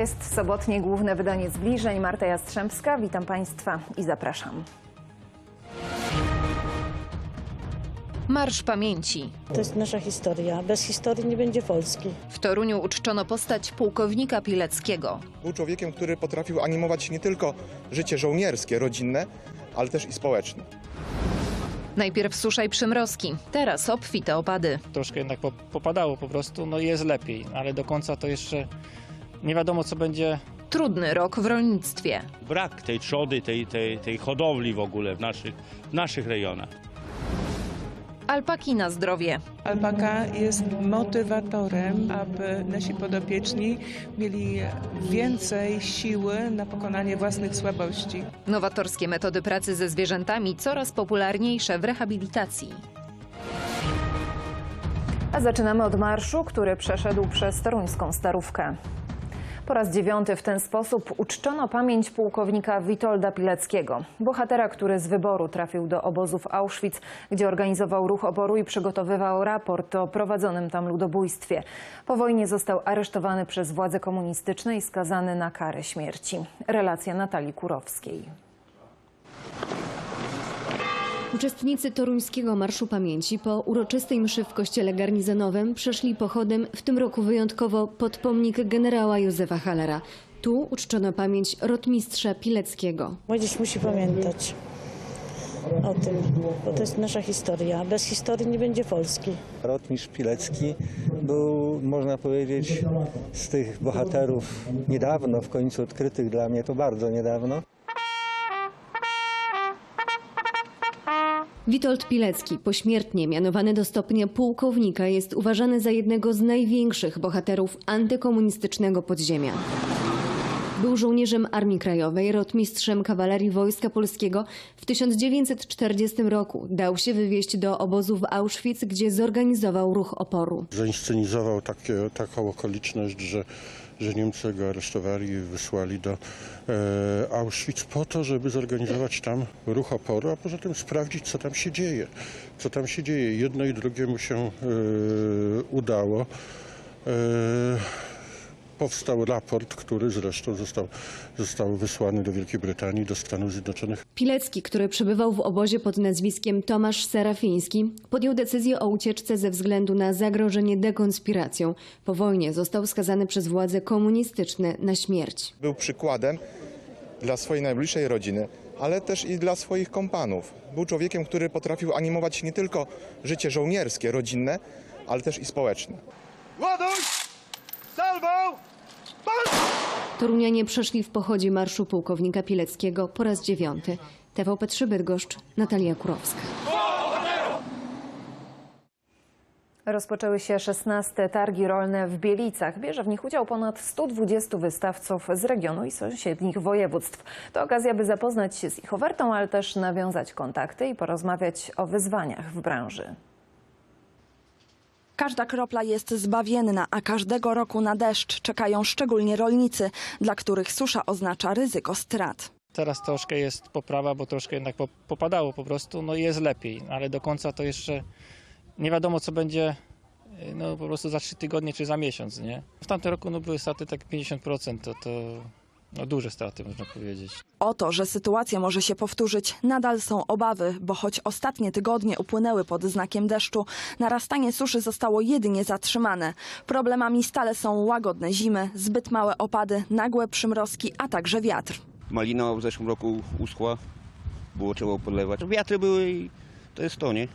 To jest sobotnie główne wydanie zbliżeń. Marta Jastrzębska, witam Państwa i zapraszam. Marsz Pamięci. To jest nasza historia. Bez historii nie będzie Polski. W Toruniu uczczono postać pułkownika Pileckiego. Był człowiekiem, który potrafił animować nie tylko życie żołnierskie, rodzinne, ale też i społeczne. Najpierw susza i przymrozki, teraz obfite opady. troszkę jednak po- popadało po prostu, no i jest lepiej, ale do końca to jeszcze nie wiadomo co będzie Trudny rok w rolnictwie. brak tej trzody, tej, tej, tej hodowli w ogóle w naszych, w naszych rejonach. Alpaki na zdrowie. Alpaka jest motywatorem, aby nasi podopieczni mieli więcej siły na pokonanie własnych słabości. Nowatorskie metody pracy ze zwierzętami coraz popularniejsze w rehabilitacji. A zaczynamy od marszu, który przeszedł przez toruńską Starówkę. Po raz dziewiąty w ten sposób uczczono pamięć pułkownika Witolda Pileckiego, bohatera, który z wyboru trafił do obozów Auschwitz, gdzie organizował ruch oporu i przygotowywał raport o prowadzonym tam ludobójstwie. Po wojnie został aresztowany przez władze komunistyczne i skazany na karę śmierci. Relacja Natalii Kurowskiej. Uczestnicy toruńskiego Marszu Pamięci po uroczystej mszy w kościele garnizonowym przeszli pochodem w tym roku wyjątkowo pod pomnik generała Józefa Halera. Tu uczczono pamięć rotmistrza Pileckiego. Młodzież musi pamiętać o tym, bo to jest nasza historia. Bez historii nie będzie Polski. Rotmistrz Pilecki był, można powiedzieć, z tych bohaterów niedawno w końcu odkrytych dla mnie, to bardzo niedawno. Witold Pilecki, pośmiertnie mianowany do stopnia pułkownika, jest uważany za jednego z największych bohaterów antykomunistycznego podziemia. Był żołnierzem Armii Krajowej, rotmistrzem kawalerii Wojska Polskiego. W 1940 roku dał się wywieźć do obozu w Auschwitz, gdzie zorganizował ruch oporu. zainscenizował takie, taką okoliczność, że, że Niemcy go aresztowali i wysłali do Auschwitz po to, żeby zorganizować tam ruch oporu, a poza tym sprawdzić, co tam się dzieje. Co tam się dzieje. Jedno i drugiemu się e, udało. Powstał raport, który zresztą został, został wysłany do Wielkiej Brytanii, do Stanów Zjednoczonych. Pilecki, który przebywał w obozie pod nazwiskiem Tomasz Serafiński, podjął decyzję o ucieczce ze względu na zagrożenie dekonspiracją. Po wojnie został skazany przez władze komunistyczne na śmierć. Był przykładem dla swojej najbliższej rodziny, ale też i dla swoich kompanów. Był człowiekiem, który potrafił animować nie tylko życie żołnierskie, rodzinne, ale też i społeczne. Torunianie przeszli w pochodzie marszu pułkownika Pileckiego po raz dziewiąty. TVP3 Bydgoszcz, Natalia Kurowska. Rozpoczęły się 16 targi rolne w Bielicach. Bierze w nich udział ponad 120 wystawców z regionu i sąsiednich województw. To okazja, by zapoznać się z ich ofertą, ale też nawiązać kontakty i porozmawiać o wyzwaniach w branży. Każda kropla jest zbawienna, a każdego roku na deszcz czekają szczególnie rolnicy, dla których susza oznacza ryzyko strat. Teraz troszkę jest poprawa, bo troszkę jednak po- popadało po prostu, no i jest lepiej, ale do końca to jeszcze nie wiadomo co będzie y, no po prostu za trzy tygodnie czy za miesiąc, nie? W tamtym roku no były straty tak 50%, to, to no duże straty można powiedzieć. O to, że sytuacja może się powtórzyć, nadal są obawy, bo choć ostatnie tygodnie upłynęły pod znakiem deszczu, narastanie suszy zostało jedynie zatrzymane. Problemami stale są łagodne zimy, zbyt małe opady, nagłe przymrozki, a także wiatr. Malina w zeszłym roku uschła, było trzeba podlewać. Wiatry były i to jest to, nie?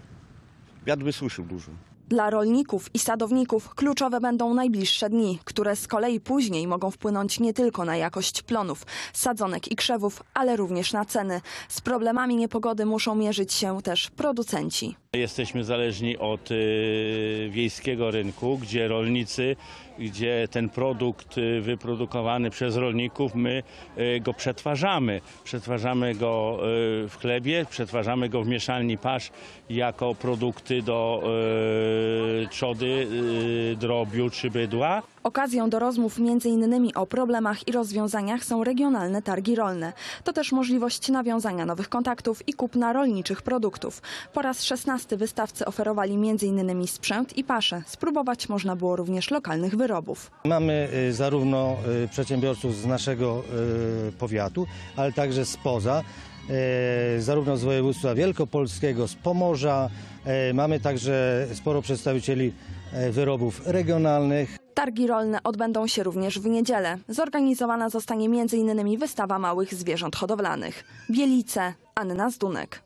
Wiatr wysuszył dużo. Dla rolników i sadowników kluczowe będą najbliższe dni, które z kolei później mogą wpłynąć nie tylko na jakość plonów, sadzonek i krzewów, ale również na ceny. Z problemami niepogody muszą mierzyć się też producenci. Jesteśmy zależni od y, wiejskiego rynku, gdzie rolnicy, gdzie ten produkt y, wyprodukowany przez rolników, my y, go przetwarzamy. Przetwarzamy go y, w chlebie, przetwarzamy go w mieszalni pasz jako produkty do trzody, drobiu czy bydła. Okazją do rozmów m.in. o problemach i rozwiązaniach są regionalne targi rolne. To też możliwość nawiązania nowych kontaktów i kupna rolniczych produktów. Po raz 16 wystawcy oferowali m.in. sprzęt i pasze. Spróbować można było również lokalnych wyrobów. Mamy y, zarówno y, przedsiębiorców z naszego y, powiatu, ale także spoza, y, zarówno z województwa wielkopolskiego, z Pomorza. y, Mamy także sporo przedstawicieli y, wyrobów regionalnych. Targi rolne odbędą się również w niedzielę. Zorganizowana zostanie m.in. wystawa małych zwierząt hodowlanych. Bielice, Anna Zdunek.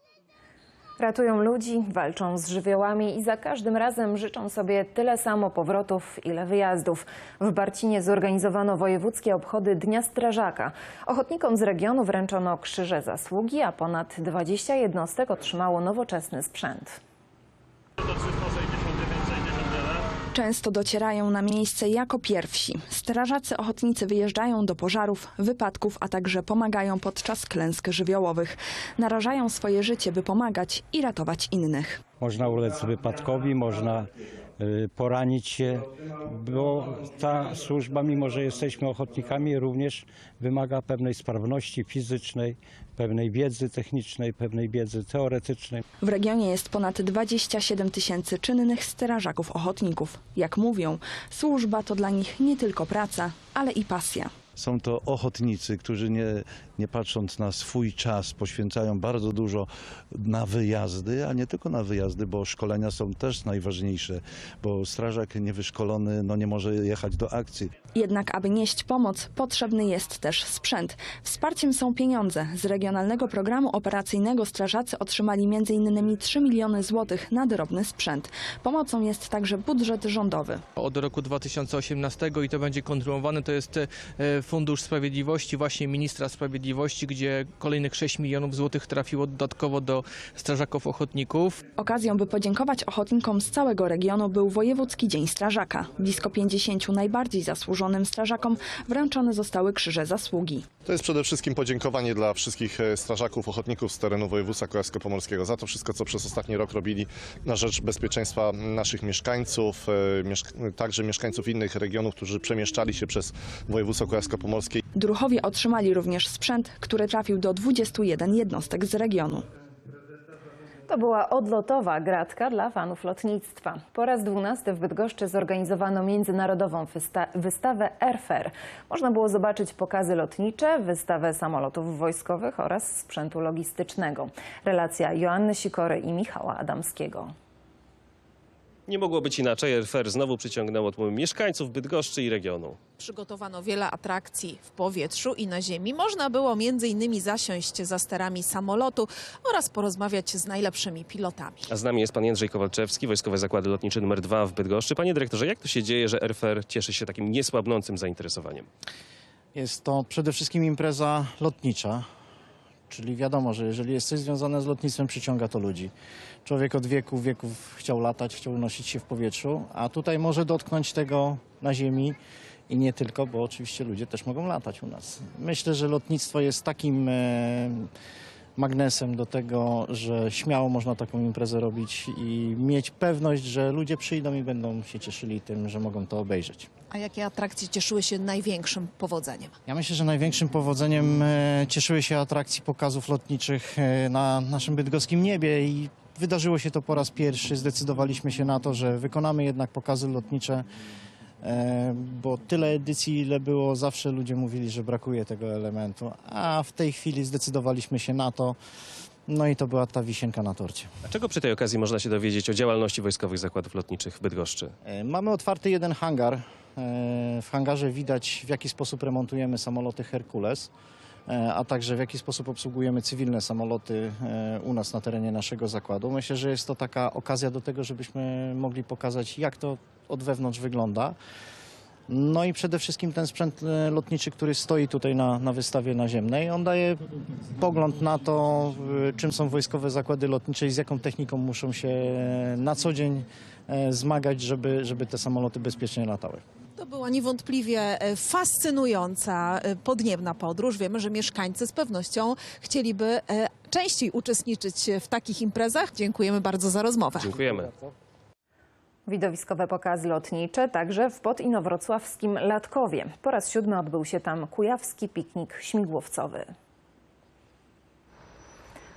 Ratują ludzi, walczą z żywiołami i za każdym razem życzą sobie tyle samo powrotów, ile wyjazdów. W Barcinie zorganizowano wojewódzkie obchody Dnia Strażaka. Ochotnikom z regionu wręczono krzyże zasługi, a ponad 20 jednostek otrzymało nowoczesny sprzęt. Często docierają na miejsce jako pierwsi. Strażacy ochotnicy wyjeżdżają do pożarów, wypadków, a także pomagają podczas klęsk żywiołowych. Narażają swoje życie, by pomagać i ratować innych. Można ulec wypadkowi, można poranić się, bo ta służba, mimo że jesteśmy ochotnikami, również wymaga pewnej sprawności fizycznej, pewnej wiedzy technicznej, pewnej wiedzy teoretycznej. W regionie jest ponad 27 tysięcy czynnych strażaków ochotników. Jak mówią, służba to dla nich nie tylko praca, ale i pasja. Są to ochotnicy, którzy nie, nie patrząc na swój czas poświęcają bardzo dużo na wyjazdy, a nie tylko na wyjazdy, bo szkolenia są też najważniejsze, bo strażak niewyszkolony no, nie może jechać do akcji. Jednak aby nieść pomoc, potrzebny jest też sprzęt. Wsparciem są pieniądze. Z Regionalnego Programu Operacyjnego strażacy otrzymali m.in. 3 miliony złotych na drobny sprzęt. Pomocą jest także budżet rządowy. Od roku 2018 i to będzie kontynuowane, to jest e, Fundusz Sprawiedliwości, właśnie ministra sprawiedliwości, gdzie kolejnych 6 milionów złotych trafiło dodatkowo do strażaków ochotników. Okazją, by podziękować ochotnikom z całego regionu był Wojewódzki Dzień Strażaka. Blisko 50 najbardziej zasłużonym strażakom wręczone zostały krzyże zasługi. To jest przede wszystkim podziękowanie dla wszystkich e, strażaków, ochotników z terenu województwa kujawsko-pomorskiego za to wszystko, co przez ostatni rok robili na rzecz bezpieczeństwa naszych mieszkańców, e, także mieszkańców innych regionów, którzy przemieszczali się przez województwo kujawsko-pomorskie. Druhowie otrzymali również sprzęt, który trafił do 21 jednostek z regionu. To była odlotowa gratka dla fanów lotnictwa. Po raz dwunasty w Bydgoszczy zorganizowano międzynarodową wysta- wystawę Airfair. Można było zobaczyć pokazy lotnicze, wystawę samolotów wojskowych oraz sprzętu logistycznego. Relacja Joanny Sikory i Michała Adamskiego. Nie mogło być inaczej. RFR znowu przyciągnęło tłumy mieszkańców Bydgoszczy i regionu. Przygotowano wiele atrakcji w powietrzu i na ziemi. Można było m.in. zasiąść za sterami samolotu oraz porozmawiać z najlepszymi pilotami. A z nami jest pan Jędrzej Kowalczewski, Wojskowe Zakłady Lotnicze nr 2 w Bydgoszczy. Panie dyrektorze, jak to się dzieje, że RFR cieszy się takim niesłabnącym zainteresowaniem? Jest to przede wszystkim impreza lotnicza, czyli wiadomo, że jeżeli jest coś związane z lotnictwem, przyciąga to ludzi. Człowiek od wieków wieków chciał latać, chciał unosić się w powietrzu, a tutaj może dotknąć tego na ziemi i nie tylko, bo oczywiście ludzie też mogą latać u nas. Myślę, że lotnictwo jest takim e, magnesem do tego, że śmiało można taką imprezę robić i mieć pewność, że ludzie przyjdą i będą się cieszyli tym, że mogą to obejrzeć. A jakie atrakcje cieszyły się największym powodzeniem? Ja myślę, że największym powodzeniem e, cieszyły się atrakcji pokazów lotniczych e, na naszym bydgoskim niebie i wydarzyło się to po raz pierwszy. Zdecydowaliśmy się na to, że wykonamy jednak pokazy lotnicze, bo tyle edycji, ile było, zawsze ludzie mówili, że brakuje tego elementu, a w tej chwili zdecydowaliśmy się na to. No i to była ta wisienka na torcie. A czego przy tej okazji można się dowiedzieć o działalności Wojskowych Zakładów Lotniczych w Bydgoszczy? E, Mamy otwarty jeden hangar. E, W hangarze widać, w jaki sposób remontujemy samoloty Herkules, e, a także w jaki sposób obsługujemy cywilne samoloty e, u nas na terenie naszego zakładu. Myślę, że jest to taka okazja do tego, żebyśmy mogli pokazać, jak to od wewnątrz wygląda. No i przede wszystkim ten sprzęt e, lotniczy, który stoi tutaj na, na wystawie naziemnej, on daje pogląd na to, e, czym są wojskowe zakłady lotnicze i z jaką techniką muszą się na co dzień e, zmagać, żeby, żeby te samoloty bezpiecznie latały. To była niewątpliwie e, fascynująca e, podniebna podróż. Wiemy, że mieszkańcy z pewnością chcieliby e, częściej uczestniczyć w takich imprezach. Dziękujemy bardzo za rozmowę. Dziękujemy. Widowiskowe pokazy lotnicze także w podinowrocławskim Latkowie. Po raz siódmy odbył się tam kujawski piknik śmigłowcowy.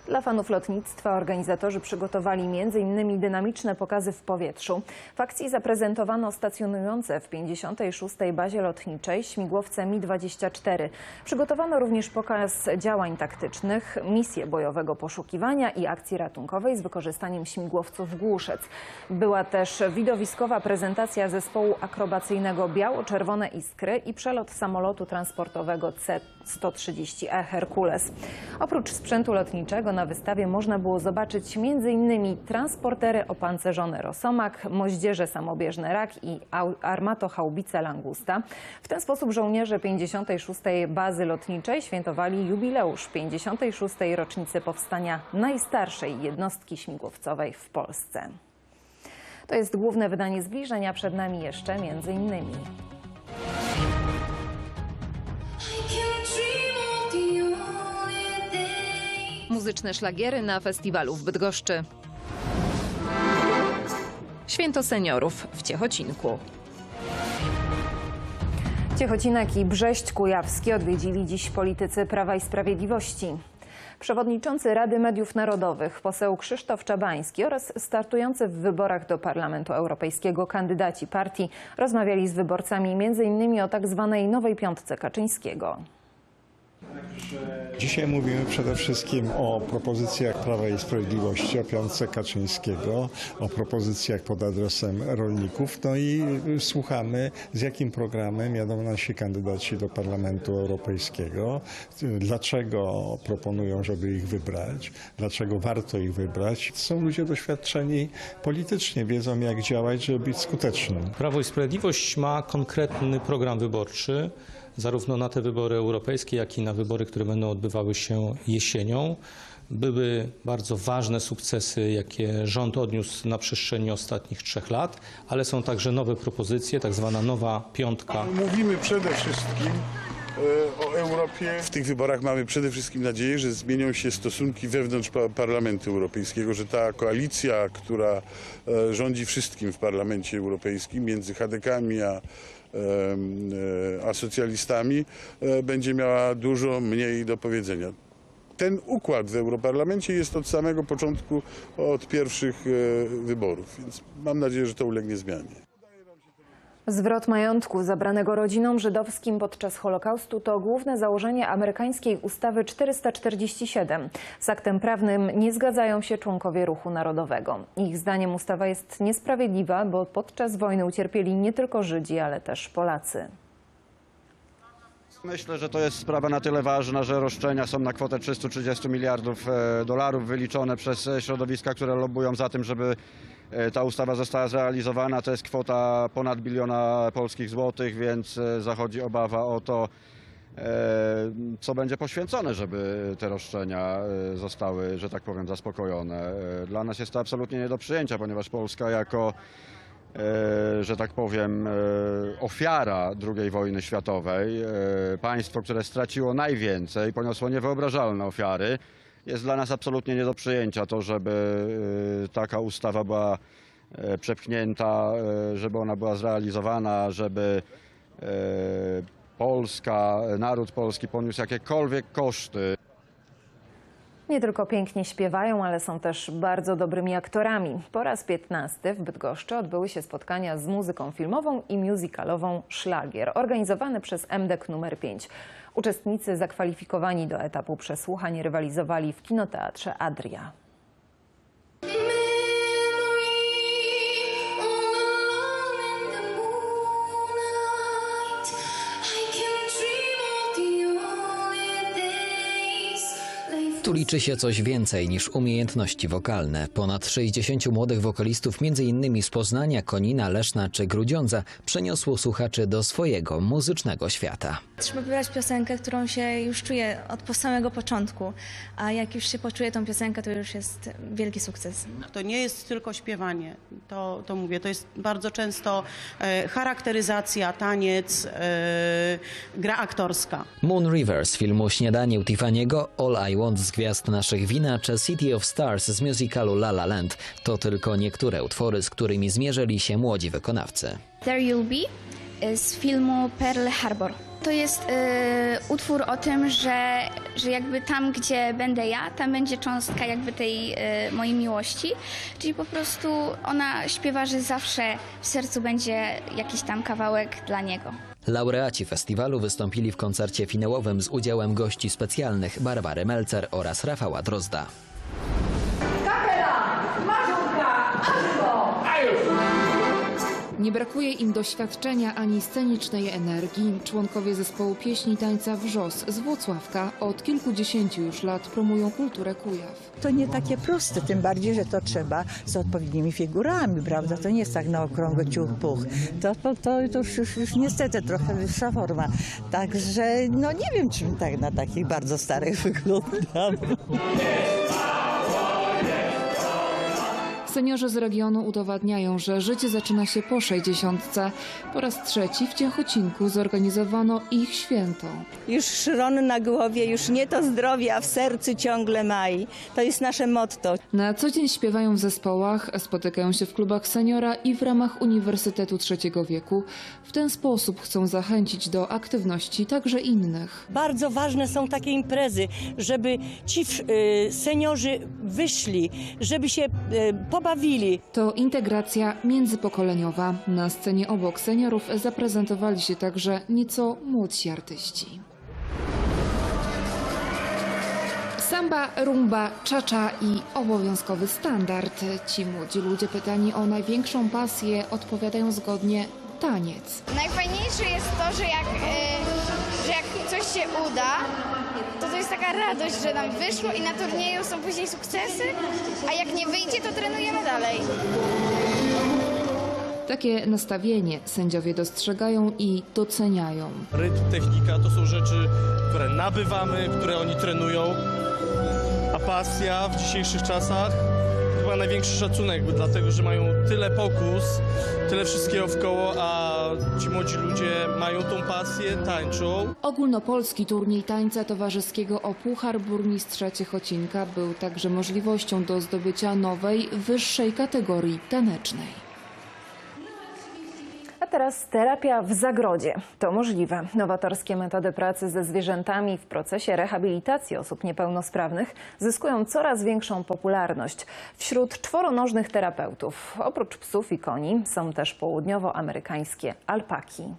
Dla fanów lotnictwa organizatorzy przygotowali m.in. dynamiczne pokazy w powietrzu. W akcji zaprezentowano stacjonujące w 56. bazie lotniczej śmigłowce Mi-24. Przygotowano również pokaz działań taktycznych, misję bojowego poszukiwania i akcji ratunkowej z wykorzystaniem śmigłowców Głuszec. Była też widowiskowa prezentacja zespołu akrobacyjnego Biało-Czerwone Iskry i przelot samolotu transportowego C-130E Herkules. Oprócz sprzętu lotniczego na wystawie można było zobaczyć m.in. transportery opancerzone Rosomak, moździerze samobieżne Rak i au- armatochaubice Langusta. W ten sposób żołnierze 56. bazy lotniczej świętowali jubileusz 56. rocznicy powstania najstarszej jednostki śmigłowcowej w Polsce. To jest główne wydanie zbliżenia, przed nami jeszcze między innymi. Muzyczne szlagiery na festiwalu w Bydgoszczy. Święto seniorów w Ciechocinku. Ciechocinek i Brześć Kujawski odwiedzili dziś politycy Prawa i Sprawiedliwości. Przewodniczący Rady Mediów Narodowych, poseł Krzysztof Czabański oraz startujący w wyborach do Parlamentu Europejskiego kandydaci partii rozmawiali z wyborcami m.in. o tak zwanej nowej piątce Kaczyńskiego. Dzisiaj mówimy przede wszystkim o propozycjach Prawa i Sprawiedliwości, o piątce Kaczyńskiego, o propozycjach pod adresem rolników. No i słuchamy, z jakim programem jadą nasi kandydaci do Parlamentu Europejskiego, dlaczego proponują, żeby ich wybrać, dlaczego warto ich wybrać. Są ludzie doświadczeni politycznie, wiedzą jak działać, żeby być skutecznym. Prawo i Sprawiedliwość ma konkretny program wyborczy, zarówno na te wybory europejskie, jak i na wybory, które będą odbywały się jesienią. Były bardzo ważne sukcesy, jakie rząd odniósł na przestrzeni ostatnich trzech lat, ale są także nowe propozycje, tak zwana nowa piątka. Mówimy przede wszystkim e, o Europie. W tych wyborach mamy przede wszystkim nadzieję, że zmienią się stosunki wewnątrz pa- Parlamentu Europejskiego, że ta koalicja, która e, rządzi wszystkim w Parlamencie Europejskim między Hadekami a, e, a socjalistami e, będzie miała dużo mniej do powiedzenia. Ten układ w Europarlamencie jest od samego początku, od pierwszych e, wyborów, więc mam nadzieję, że to ulegnie zmianie. Zwrot majątku zabranego rodzinom żydowskim podczas Holokaustu to główne założenie amerykańskiej ustawy 447. Z aktem prawnym nie zgadzają się członkowie ruchu narodowego. Ich zdaniem ustawa jest niesprawiedliwa, bo podczas wojny ucierpieli nie tylko Żydzi, ale też Polacy. Myślę, że to jest sprawa na tyle ważna, że roszczenia są na kwotę 330 miliardów e, dolarów wyliczone przez e, środowiska, które lobbują za tym, żeby e, ta ustawa została zrealizowana. To jest kwota ponad biliona polskich złotych, więc zachodzi obawa o to, co będzie poświęcone, żeby te roszczenia zostały, że tak powiem, zaspokojone. Dla nas jest to absolutnie nie do przyjęcia, ponieważ Polska jako że tak powiem, e, ofiara II wojny światowej, e, państwo, które straciło najwięcej, poniosło niewyobrażalne ofiary, jest dla nas absolutnie nie do przyjęcia to, żeby e, taka ustawa była e, przepchnięta, e, żeby ona była zrealizowana, żeby e, Polska, naród polski poniósł jakiekolwiek koszty. Nie tylko pięknie śpiewają, ale są też bardzo dobrymi aktorami. Po raz 15 w Bydgoszczy odbyły się spotkania z muzyką filmową i musicalową Szlagier, organizowane przez MDK numer 5. Uczestnicy zakwalifikowani do etapu przesłuchań rywalizowali w kinoteatrze Adria. Tu liczy się coś więcej niż umiejętności wokalne. Ponad 60 młodych wokalistów, m.in. z Poznania, Konina, Leszna czy Grudziądza, przeniosło słuchaczy do swojego muzycznego świata. Trzeba wybrać piosenkę, którą się już czuję od po samego początku, a jak już się poczuje tą piosenkę, to już jest wielki sukces. To nie jest tylko śpiewanie, to, to mówię, to jest bardzo często e, charakteryzacja, taniec, e, gra aktorska. Moon River z filmu Śniadanie u Tiffany'ego, All I Want z gwiazd naszych wina czy City of Stars z musicalu La La Land to tylko niektóre utwory, z którymi zmierzyli się młodzi wykonawcy. There You'll Be z filmu Pearl Harbor. To jest y, utwór o tym, że, że jakby tam, gdzie będę ja, tam będzie cząstka jakby tej y, mojej miłości. Czyli po prostu ona śpiewa, że zawsze w sercu będzie jakiś tam kawałek dla niego. Laureaci festiwalu wystąpili w koncercie finałowym z udziałem gości specjalnych Barbary Melcer oraz Rafała Drozda. Nie brakuje im doświadczenia ani scenicznej energii. Członkowie zespołu pieśni tańca Wrzos z Włocławka od kilkudziesięciu już lat promują kulturę Kujaw. To nie takie proste, tym bardziej, że to trzeba z odpowiednimi figurami, prawda? To nie jest tak na okrągły ciuch puch. To, to, to już, już, już niestety trochę wyższa forma. Także no nie wiem, czym tak na takich bardzo starych wyglądam. Seniorzy z regionu udowadniają, że życie zaczyna się po 60. Po raz trzeci w Ciechocinku zorganizowano ich święto. Już szron na głowie, już nie to zdrowie, a w sercu ciągle maj. To jest nasze motto. Na co dzień śpiewają w zespołach, spotykają się w klubach seniora i w ramach Uniwersytetu Trzeciego Wieku. W ten sposób chcą zachęcić do aktywności także innych. Bardzo ważne są takie imprezy, żeby ci y, seniorzy wyszli, żeby się y, pobawili. To integracja międzypokoleniowa. Na scenie obok seniorów zaprezentowali się także nieco młodsi artyści. Samba, rumba, czacza i obowiązkowy standard. Ci młodzi ludzie pytani o największą pasję odpowiadają zgodnie taniec. Najfajniejsze jest to, że jak, y, że jak coś się uda, to to jest taka radość, że nam wyszło i na turnieju są później sukcesy, a jak nie wyjdzie, to trenujemy dalej. Takie nastawienie sędziowie dostrzegają i doceniają. Rytm, technika to są rzeczy, które nabywamy, które oni trenują, a pasja w dzisiejszych czasach to chyba największy szacunek, bo dlatego, że mają tyle pokus, tyle wszystkiego w koło, a ci młodzi ludzie mają tą pasję, tańczą. Ogólnopolski turniej tańca towarzyskiego o Puchar Burmistrza Ciechocinka był także możliwością do zdobycia nowej, wyższej kategorii tanecznej. Teraz terapia w zagrodzie. To możliwe. Nowatorskie metody pracy ze zwierzętami w procesie rehabilitacji osób niepełnosprawnych zyskują coraz większą popularność. Wśród czworonożnych terapeutów, oprócz psów i koni, są też południowoamerykańskie alpaki.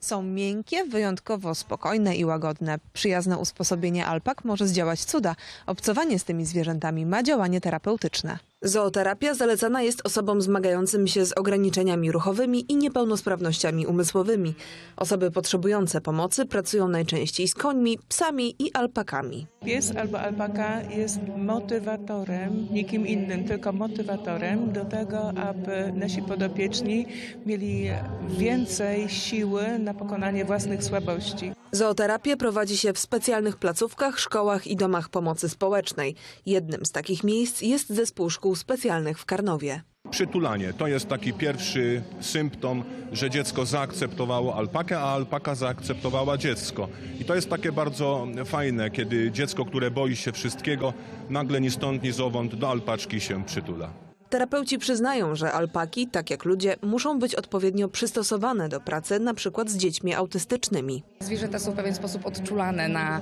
Są miękkie, wyjątkowo spokojne i łagodne. Przyjazne usposobienie alpak może zdziałać cuda. Obcowanie z tymi zwierzętami ma działanie terapeutyczne. Zooterapia zalecana jest osobom zmagającym się z ograniczeniami ruchowymi i niepełnosprawnościami umysłowymi. Osoby potrzebujące pomocy pracują najczęściej z końmi, psami i alpakami. Pies albo alpaka jest motywatorem, nikim innym, tylko motywatorem do tego, aby nasi podopieczni mieli więcej siły na pokonanie własnych słabości. Zooterapię prowadzi się w specjalnych placówkach, szkołach i domach pomocy społecznej. Jednym z takich miejsc jest zespół szkół specjalnych w Karnowie. Przytulanie to jest taki pierwszy symptom, że dziecko zaakceptowało alpakę, a alpaka zaakceptowała dziecko. I to jest takie bardzo fajne, kiedy dziecko, które boi się wszystkiego, nagle ni stąd, ni zowąd do alpaczki się przytula. Terapeuci przyznają, że alpaki, tak jak ludzie, muszą być odpowiednio przystosowane do pracy na przykład z dziećmi autystycznymi. Zwierzęta są w pewien sposób odczulane na,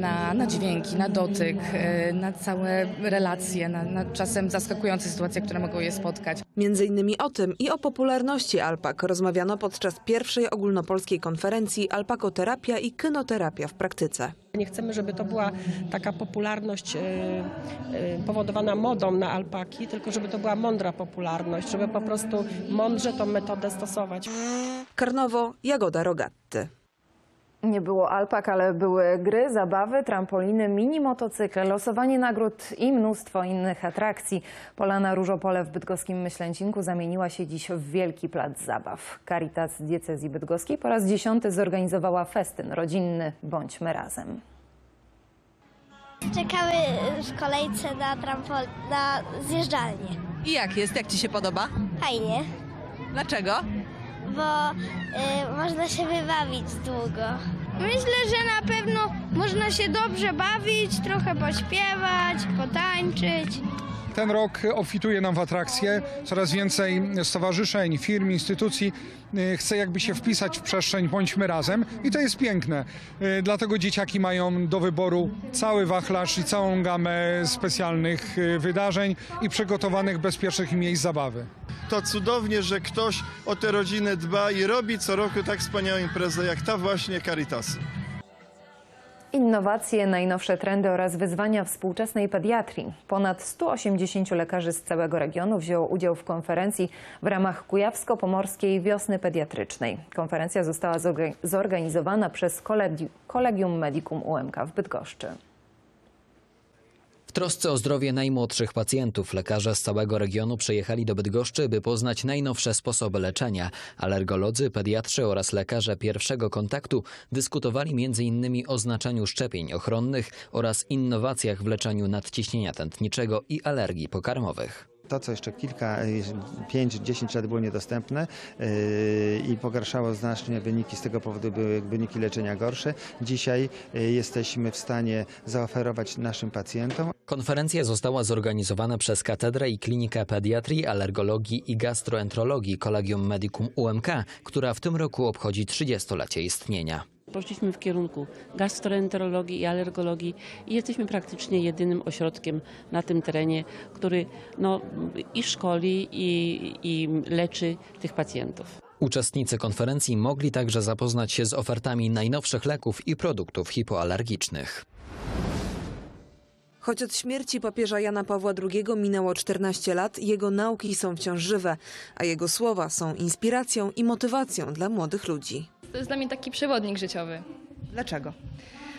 na, na dźwięki, na dotyk, e, na całe relacje, na, na czasem zaskakujące sytuacje, które mogą je spotkać. Między innymi o tym i o popularności alpak rozmawiano podczas pierwszej ogólnopolskiej konferencji Alpakoterapia i kynoterapia w praktyce. Nie chcemy, żeby to była taka popularność e, e, powodowana modą na alpaki, tylko żeby to była mądra popularność, żeby po prostu mądrze tą metodę stosować. Karnowo, Jagoda Rogatty. Nie było alpak, ale były gry, zabawy, trampoliny, mini motocykle, losowanie nagród i mnóstwo innych atrakcji. Polana Różopole w bydgoskim Myślęcinku zamieniła się dziś w wielki plac zabaw. Caritas Diecezji Bydgoskiej po raz dziesiąty zorganizowała festyn rodzinny Bądźmy Razem. Czekamy w kolejce na trampol, na zjeżdżalnię. I jak jest? Jak ci się podoba? Fajnie, Dlaczego? Bo y, można się wybawić długo. Myślę, że na pewno można się dobrze bawić, trochę pośpiewać, potańczyć. Ten rok obfituje nam w atrakcje. Coraz więcej stowarzyszeń, firm, instytucji y, chce jakby się wpisać w przestrzeń Bądźmy Razem i to jest piękne. Y, Dlatego dzieciaki mają do wyboru cały wachlarz i całą gamę specjalnych y, wydarzeń i przygotowanych bezpiecznych miejsc zabawy. To cudownie, że ktoś o te rodziny dba i robi co roku tak wspaniałą imprezę jak ta właśnie Caritasy. Innowacje, najnowsze trendy oraz wyzwania współczesnej pediatrii. Ponad 180 lekarzy z całego regionu wzięło udział w konferencji w ramach Kujawsko-Pomorskiej Wiosny Pediatrycznej. Konferencja została zorga- zorganizowana przez Kolegi- Kolegium Medicum UMK w Bydgoszczy. W trosce o zdrowie najmłodszych pacjentów lekarze z całego regionu przyjechali do Bydgoszczy, by poznać najnowsze sposoby leczenia. Alergolodzy, pediatrzy oraz lekarze pierwszego kontaktu dyskutowali m.in. o znaczeniu szczepień ochronnych oraz innowacjach w leczeniu nadciśnienia tętniczego i alergii pokarmowych. To, co jeszcze kilka, 5-10 lat było niedostępne yy, i pogarszało znacznie wyniki, z tego powodu były wyniki leczenia gorsze. Dzisiaj yy, jesteśmy w stanie zaoferować naszym pacjentom Konferencja została zorganizowana przez Katedrę i Klinikę Pediatrii, Alergologii i Gastroenterologii Collegium Medicum UMK, która w tym roku obchodzi 30-lecie istnienia. Poszliśmy w kierunku gastroenterologii i alergologii i jesteśmy praktycznie jedynym ośrodkiem na tym terenie, który no, i szkoli, i, i leczy tych pacjentów. Uczestnicy konferencji mogli także zapoznać się z ofertami najnowszych leków i produktów hipoalergicznych. Choć od śmierci papieża Jana Pawła II minęło 14 lat, jego nauki są wciąż żywe, a jego słowa są inspiracją i motywacją dla młodych ludzi. To jest dla mnie taki przewodnik życiowy. Dlaczego?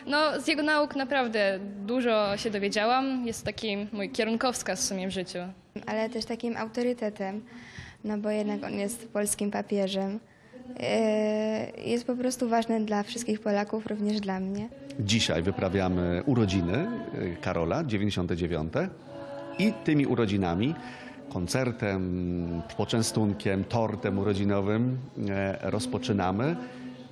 No, z jego nauk naprawdę dużo się dowiedziałam. Jest to taki mój kierunkowskaz w sumie w życiu. ale też takim autorytetem, no bo jednak on jest polskim papieżem. Yy, Jest po prostu ważny dla wszystkich Polaków, również dla mnie. Dzisiaj wyprawiamy urodziny y, Karola, 99. I tymi urodzinami, koncertem, poczęstunkiem, tortem urodzinowym e, rozpoczynamy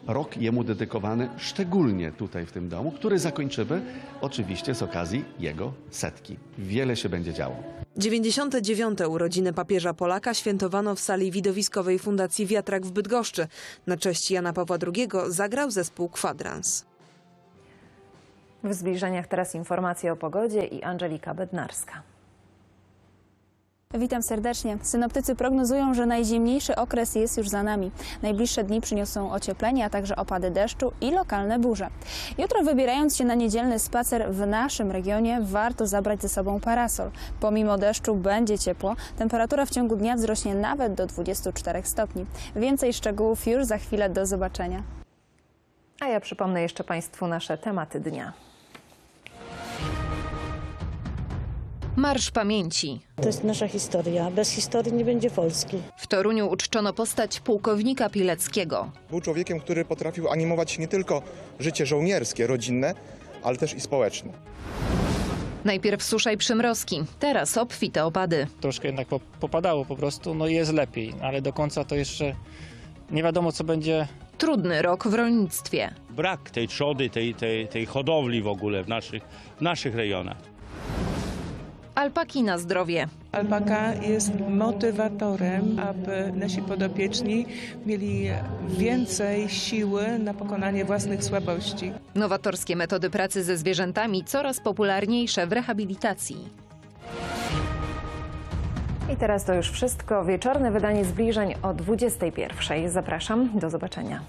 rok jemu dedykowany, szczególnie tutaj w tym domu, który zakończymy oczywiście z okazji jego setki. Wiele się będzie działo. 99. urodziny papieża Polaka świętowano w sali widowiskowej Fundacji Wiatrak w Bydgoszczy. Na cześć Jana Pawła II zagrał zespół Kwadrans. W zbliżeniach teraz informacje o pogodzie i Angelika Bednarska. Witam serdecznie. Synoptycy prognozują, że najzimniejszy okres jest już za nami. Najbliższe dni przyniosą ocieplenie, a także opady deszczu i lokalne burze. Jutro wybierając się na niedzielny spacer w naszym regionie, warto zabrać ze sobą parasol. Pomimo deszczu będzie ciepło, temperatura w ciągu dnia wzrośnie nawet do 24 stopni. Więcej szczegółów już za chwilę do zobaczenia. A ja przypomnę jeszcze Państwu nasze tematy dnia. Marsz Pamięci. To jest nasza historia. Bez historii nie będzie Polski. W Toruniu uczczono postać pułkownika Pileckiego. Był człowiekiem, który potrafił animować nie tylko życie żołnierskie, rodzinne, ale też i społeczne. Najpierw susza i przymrozki, teraz obfite opady. troszkę jednak po- popadało po prostu, no i jest lepiej, ale do końca to jeszcze nie wiadomo co będzie. Trudny rok w rolnictwie. Brak tej trzody, tej, tej, tej hodowli w ogóle w naszych, w naszych rejonach. Alpaki na zdrowie. Alpaka jest motywatorem, aby nasi podopieczni mieli więcej siły na pokonanie własnych słabości. Nowatorskie metody pracy ze zwierzętami coraz popularniejsze w rehabilitacji. I teraz to już wszystko. Wieczorne wydanie zbliżeń o 21. Zapraszam. Do zobaczenia.